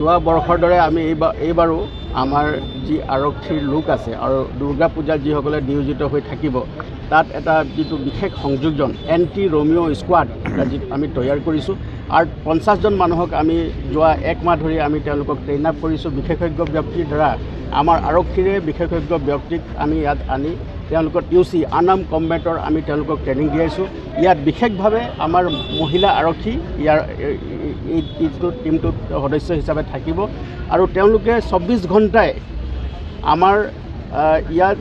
যোৱা বৰ্ষৰ দৰে আমি এইবাৰ এইবাৰো আমাৰ যি আৰক্ষীৰ লোক আছে আৰু দুৰ্গা পূজাত যিসকলে নিয়োজিত হৈ থাকিব তাত এটা যিটো বিশেষ সংযোজন এণ্টি ৰমিঅ' স্কোৱাড যি আমি তৈয়াৰ কৰিছোঁ। আৰু পঞ্চাছজন মানুহক আমি যোৱা এক মাহ ধৰি আমি তেওঁলোকক ট্ৰেইন আপ কৰিছোঁ। বিশেষজ্ঞ ব্যক্তিৰ দ্বাৰা আমাৰ আৰক্ষীৰে বিশেষজ্ঞ ব্যক্তিক আমি ইয়াত আনি তেওঁলোকক ইউ চি আনাম কম্বেটৰ আমি তেওঁলোকক ট্ৰেইনিং দিয়াইছোঁ ইয়াত বিশেষভাৱে আমাৰ মহিলা আৰক্ষী ইয়াৰ টীমটোত সদস্য হিচাপে থাকিব। আৰু তেওঁলোকে চৌব্বিছ ঘণ্টাই আমাৰ ইয়াত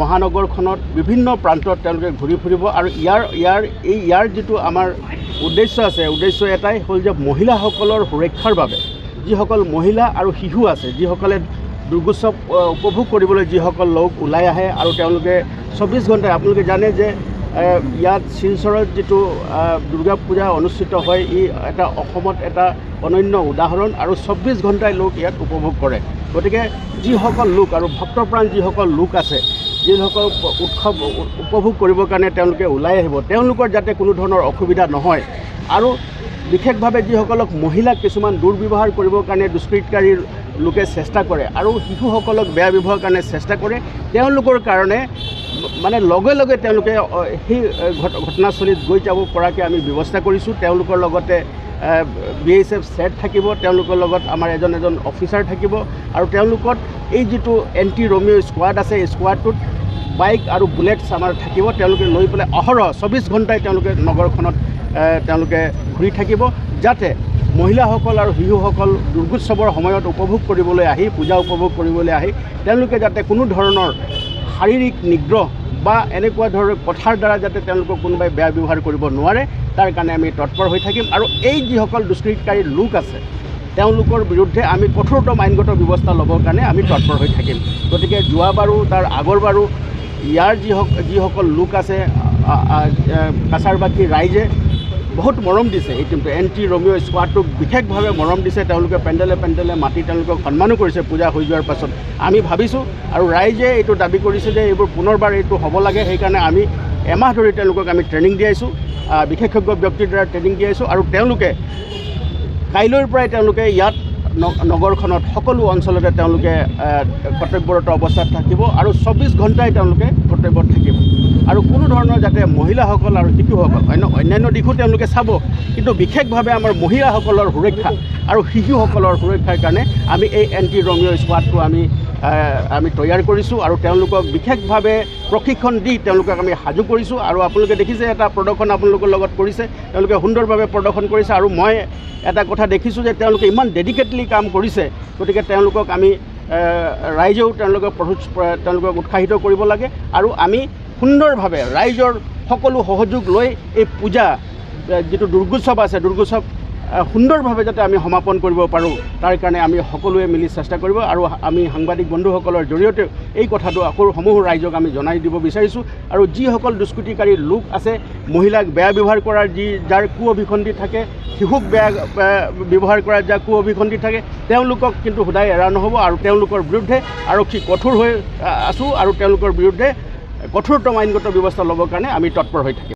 মহানগৰখনত বিভিন্ন প্ৰান্তত তেওঁলোকে ঘূৰি ফুৰিব। আৰু ইয়াৰ ইয়াৰ এই ইয়াৰ যিটো আমাৰ উদ্দেশ্য আছে উদ্দেশ্য এটাই হ'ল যে মহিলাসকলৰ সুৰক্ষাৰ বাবে যিসকল মহিলা আৰু শিশু আছে যিসকলে দুৰ্গোৎসৱ উপভোগ কৰিবলৈ যিসকল লোক ওলাই আহে আৰু তেওঁলোকে চৌব্বিছ ঘণ্টাই আপোনালোকে জানে যে ইয়াত শিলচৰত যিটো দুৰ্গা পূজা অনুষ্ঠিত হয় ই এটা অসমত এটা অনন্য উদাহৰণ আৰু চৌব্বিছ ঘণ্টাই লোক ইয়াত উপভোগ কৰে। গতিকে যিসকল লোক আৰু ভক্তপ্ৰাণ যিসকল লোক আছে যিসকল উৎসৱ উপভোগ কৰিবৰ কাৰণে তেওঁলোকে ওলাই আহিব তেওঁলোকৰ যাতে কোনো ধৰণৰ অসুবিধা নহয়। আৰু বিশেষভাৱে যিসকলক মহিলাক কিছুমান দুৰ্ব্যৱহাৰ কৰিবৰ কাৰণে দুষ্কৃতকাৰী লোকে চেষ্টা কৰে আৰু শিশুসকলক বেয়া ব্যৱহাৰৰ কাৰণে চেষ্টা কৰে তেওঁলোকৰ কাৰণে মানে লগে লগে তেওঁলোকে সেই ঘটনাস্থলীত গৈ যাব পৰাকৈ আমি ব্যৱস্থা কৰিছোঁ। তেওঁলোকৰ লগতে বি এছ এফ ছেট থাকিব তেওঁলোকৰ লগত আমাৰ এজন এজন অফিচাৰ থাকিব আৰু তেওঁলোকত এই যিটো এণ্টি ৰমিঅ' স্কোৱাড আছে এই স্কোৱাডটোত বাইক আৰু বুলেটছ আমাৰ থাকিব তেওঁলোকে লৈ পেলাই অহৰহ চৌবিছ ঘণ্টাই তেওঁলোকে নগৰখনত তেওঁলোকে ঘূৰি থাকিব যাতে মহিলাসকল আৰু শিশুসকল দুৰ্গোৎসৱৰ সময়ত উপভোগ কৰিবলৈ আহি পূজা উপভোগ কৰিবলৈ আহি তেওঁলোকে যাতে কোনো ধৰণৰ শাৰীৰিক নিগ্ৰহ বা এনেকুৱা ধৰণৰ কথাৰ দ্বাৰা যাতে তেওঁলোকক কোনোবাই বেয়া ব্যৱহাৰ কৰিব নোৱাৰে তাৰ কাৰণে আমি তৎপৰ হৈ থাকিম। আৰু এই যিসকল দুষ্কৃতকাৰী লোক আছে তেওঁলোকৰ বিৰুদ্ধে আমি কঠোৰতম আইনগত ব্যৱস্থা ল'বৰ কাৰণে আমি তৎপৰ হৈ থাকিম। গতিকে যোৱাবাৰো তাৰ আগৰবাৰো ইয়াৰ যিসক যিসকল লোক আছে কাছাৰবাসী ৰাইজে বহুত মৰম দিছে এই টিমটো এণ্টি ৰমিঅ' স্কোৱাডটোক বিশেষভাৱে মৰম দিছে তেওঁলোকে পেণ্ডেলে পেণ্ডেলে মাতি তেওঁলোকক সন্মানো কৰিছে পূজা হৈ যোৱাৰ পাছত। আমি ভাবিছোঁ আৰু ৰাইজে এইটো দাবী কৰিছে যে এইবোৰ পুনৰবাৰ এইটো হ'ব লাগে সেইকাৰণে আমি এমাহ ধৰি তেওঁলোকক আমি ট্ৰেইনিং দিয়াইছোঁ বিশেষজ্ঞ ব্যক্তিৰ দ্বাৰা ট্ৰেইনিং দিয়াইছোঁ আৰু তেওঁলোকে কাইলৈৰ পৰাই তেওঁলোকে ইয়াত নগৰখনত সকলো অঞ্চলতে তেওঁলোকে কৰ্তব্যৰত অৱস্থাত থাকিব আৰু চৌব্বিছ ঘণ্টাই তেওঁলোকে কৰ্তব্যত থাকিব। আৰু কোনো ধৰণৰ যাতে মহিলাসকল আৰু শিশুসকল অন্য অন্যান্য দিশো তেওঁলোকে চাব কিন্তু বিশেষভাৱে আমাৰ মহিলাসকলৰ সুৰক্ষা আৰু শিশুসকলৰ সুৰক্ষাৰ কাৰণে আমি এই এণ্টি ৰমিঅ' স্কোৱাডটো আমি আমি তৈয়াৰ কৰিছোঁ আৰু তেওঁলোকক বিশেষভাৱে প্ৰশিক্ষণ দি তেওঁলোকক আমি সাজু কৰিছোঁ আৰু আপোনালোকে দেখিছে এটা প্ৰদৰ্শন আপোনালোকৰ লগত কৰিছে তেওঁলোকে সুন্দৰভাৱে প্ৰদৰ্শন কৰিছে আৰু মই এটা কথা দেখিছোঁ যে তেওঁলোকে ইমান ডেডিকেটলি কাম কৰিছে গতিকে তেওঁলোকক আমি ৰাইজেও তেওঁলোকক তেওঁলোকক উৎসাহিত কৰিব লাগে আৰু আমি সুন্দৰভাৱে ৰাইজৰ সকলো সহযোগ লৈ এই পূজা যিটো দুৰ্গোৎসৱ আছে দুৰ্গোৎসৱ সুন্দৰভাৱে যাতে আমি সমাপন কৰিব পাৰোঁ তাৰ কাৰণে আমি সকলোৱে মিলি চেষ্টা কৰিব আৰু আমি সাংবাদিক বন্ধুসকলৰ জৰিয়তে এই কথাটো আকৌ সমূহ ৰাইজক আমি জনাই দিব বিচাৰিছোঁ। আৰু যিসকল দুষ্কৃতিকাৰী লোক আছে মহিলাক বেয়া ব্যৱহাৰ কৰাৰ যি যাৰ কু অভিসন্ধি থাকে শিশুক বেয়া বেয়া ব্যৱহাৰ কৰাৰ যাৰ কু অভিসন্ধি থাকে তেওঁলোকক কিন্তু সদায় এৰা নহ'ব আৰু তেওঁলোকৰ বিৰুদ্ধে আৰক্ষী কঠোৰ হৈ আছোঁ আৰু তেওঁলোকৰ বিৰুদ্ধে কঠোৰতম আইনগত ব্যৱস্থা ল'বৰ কাৰণে আমি তৎপৰ হৈ থাকিম।